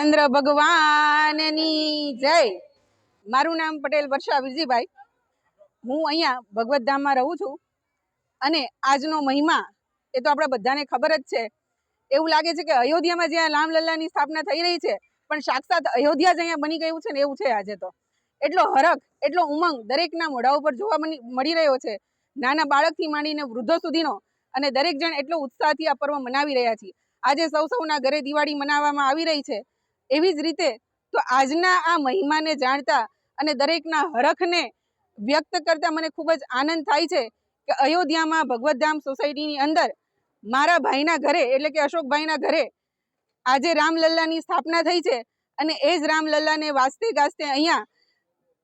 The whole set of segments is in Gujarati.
રામચંદ્ર ભગવાનની જય. મારું નામ પટેલ વર્ષા વિરજીભાઈ. હું અહીંયા ભગવત ધામમાં રહું છું. અને આજનો મહિમા એ તો આપણા બધાને ખબર જ છે. એવું લાગે છે કે અયોધ્યામાં જ્યાં રામલલ્લાની સ્થાપના થઈ રહી છે, પણ સાક્ષાત અયોધ્યા જ અહીંયા બની ગયું છે ને એવું છે આજે તો. એટલો હરખ, એટલો ઉમંગ દરેકના મોઢા ઉપર જોવા મળી રહ્યો છે. નાના બાળકથી માંડીને વૃદ્ધો સુધીનો અને દરેક જણ એટલો ઉત્સાહથી આ પર્વ મનાવી રહ્યા છીએ. આજે સૌ સૌના ઘરે દિવાળી મનાવવામાં આવી રહી છે. એવી જ રીતે તો આજના આ મહિમાને જાણતા અને દરેકના હરખને વ્યક્ત કરતા મને ખૂબ જ આનંદ થાય છે કે અયોધ્યામાં ભગવતધામ સોસાયટીની અંદર મારા ભાઈના ઘરે, એટલે કે અશોકભાઈના ઘરે આજે રામલલ્લાની સ્થાપના થઈ છે અને એ જ રામલલ્લાને વાંચતે ગાજતે અહીંયા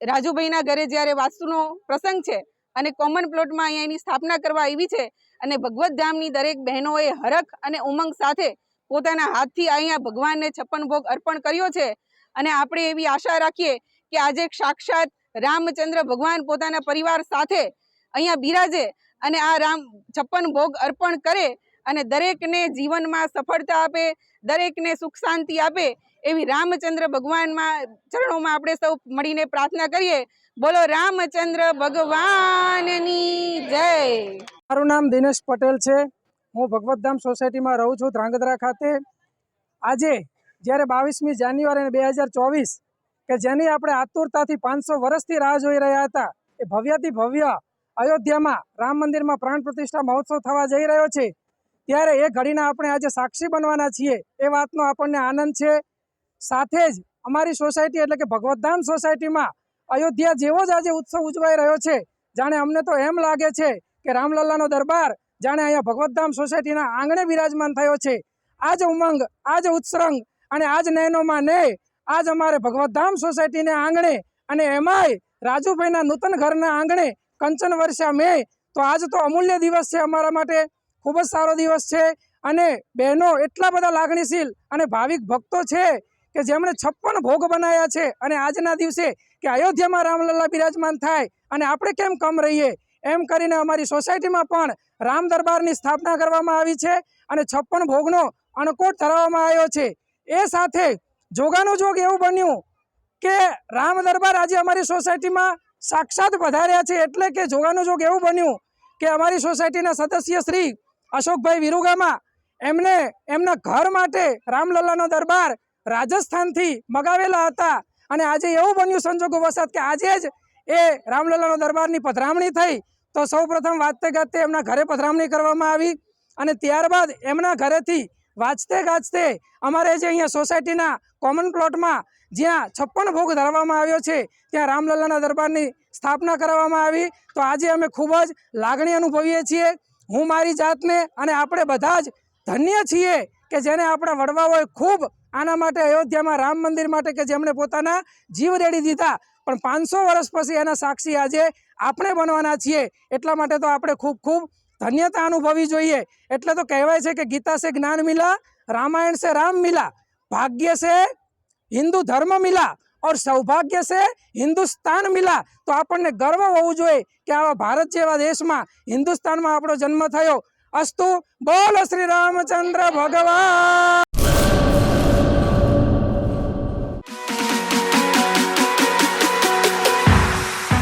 રાજુભાઈના ઘરે જ્યારે વાસ્તુનો પ્રસંગ છે અને કોમન પ્લોટમાં અહીંયા એની સ્થાપના કરવા આવી છે અને ભગવત ધામની દરેક બહેનોએ હરખ અને ઉમંગ સાથે પોતાના હાથથી અહીંયા ભગવાનને છપ્પન ભોગ અર્પણ કર્યો છે. અને આપણે એવી આશા રાખીએ કે આજે સાક્ષાત રામચંદ્ર ભગવાન પોતાના પરિવાર સાથે અહીંયા બિરાજે અને આ રામ છપ્પન ભોગ અર્પણ કરે અને દરેકને જીવનમાં સફળતા આપે, દરેકને સુખ શાંતિ આપે એવી રામચંદ્ર ભગવાનમાં ચરણોમાં આપણે સૌ મળીને પ્રાર્થના કરીએ. બોલો રામચંદ્ર ભગવાનની જય. મારું નામ દિનેશ પટેલ છે. હું ભગવતધામ સોસાયટીમાં રહું છું ધ્રાંગધ્રા ખાતે. આજે જ્યારે બાવીસમી જાન્યુઆરી બે હજાર ચોવીસ, કે જેની આપણે આતુરતાથી પાંચસો વર્ષથી રાહ જોઈ રહ્યા હતા, એ ભવ્યથી ભવ્ય અયોધ્યામાં રામ મંદિરમાં પ્રાણ પ્રતિષ્ઠા મહોત્સવ થવા જઈ રહ્યો છે, ત્યારે એ ઘડીના આપણે આજે સાક્ષી બનવાના છીએ, એ વાતનો આપણને આનંદ છે. સાથે જ અમારી સોસાયટી એટલે કે ભગવતધામ સોસાયટીમાં અયોધ્યા જેવો જ આજે ઉત્સવ ઉજવાઈ રહ્યો છે, જાણે અમને તો એમ લાગે છે કે રામલલ્લાનો દરબાર જાણે અહીંયા ભગવતધામ સોસાયટીના આંગણે બિરાજમાન થયો છે. આજ ઉમંગ, આજ ઉત્સરંગ અને આજ નયનોમાં ને આજ અમારે ભગવતધામ સોસાયટીને આંગણે અને એમાંય રાજુભાઈના નૂતન ઘરના આંગણે કંચન વર્ષા મે તો આજ તો અમૂલ્ય દિવસ છે અમારા માટે. ખૂબ જ સારો દિવસ છે અને બહેનો એટલા બધા લાગણીશીલ અને ભાવિક ભક્તો છે કે જેમણે છપ્પન ભોગ બનાવ્યા છે અને આજના દિવસે કે અયોધ્યામાં રામલલ્લા બિરાજમાન થાય અને આપણે કેમ કમ રહીએ? એમ કરીને અમારી સોસાયટીમાં પણ રામ દરબારની સ્થાપના કરવામાં આવી છે અને છપ્પન ભોગનો અણકોટ ધરાવવામાં આવ્યો છે. એ સાથે જોગાનું જોગ એવું બન્યું કે રામ દરબાર આજે અમારી સોસાયટીમાં સાક્ષાત પધાર્યા છે એટલે કે જોગાનું જોગ એવું બન્યું કે અમારી સોસાયટીના સદસ્ય શ્રી અશોકભાઈ વિરુગામાં એમને એમના ઘર માટે રામલલ્લાનો દરબાર રાજસ્થાનથી મગાવેલા હતા. અને આજે એવું બન્યું સંજોગો વસાત કે આજે જ એ રામલલ્લાનો દરબારની પધરામણી થઈ તો સૌ પ્રથમ વાજતે ગાજતે એમના ઘરે પધરામણી કરવામાં આવી અને ત્યારબાદ એમના ઘરેથી વાંચતે ગાજતે અમારે જે અહીંયા સોસાયટીના કોમન પ્લોટમાં જ્યાં છપ્પન ભોગ ધરવામાં આવ્યો છે, ત્યાં રામલલ્લાના દરબારની સ્થાપના કરવામાં આવી. તો આજે અમે ખૂબ જ લાગણી અનુભવીએ છીએ. હું મારી જાતને અને આપણે બધા જ ધન્ય છીએ કે જેને આપણા વડવાઓએ ખૂબ આના માટે અયોધ્યામાં રામ મંદિર માટે કે જેમણે પોતાના જીવ રેડી દીધા. પણ પાંચસો વર્ષ પછી એના સાક્ષી આજે આપણે બનવાના છીએ. એટલા માટે તો આપણે ખૂબ ખૂબ ધન્યતા અનુભવી જોઈએ. એટલે તો કહેવાય છે કે ગીતા સે જ્ઞાન મિલા, રામાયણ સે રામ મિલા, ભાગ્ય સે હિન્દુ ધર્મ મિલા ઓર સૌભાગ્ય સે હિન્દુસ્તાન મિલા. તો આપણને ગર્વ હોવું જોઈએ કે આવા ભારત જેવા દેશમાં હિન્દુસ્તાનમાં આપણો જન્મ થયો. અસ્તુ બોલ શ્રી રામચંદ્ર ભગવાન.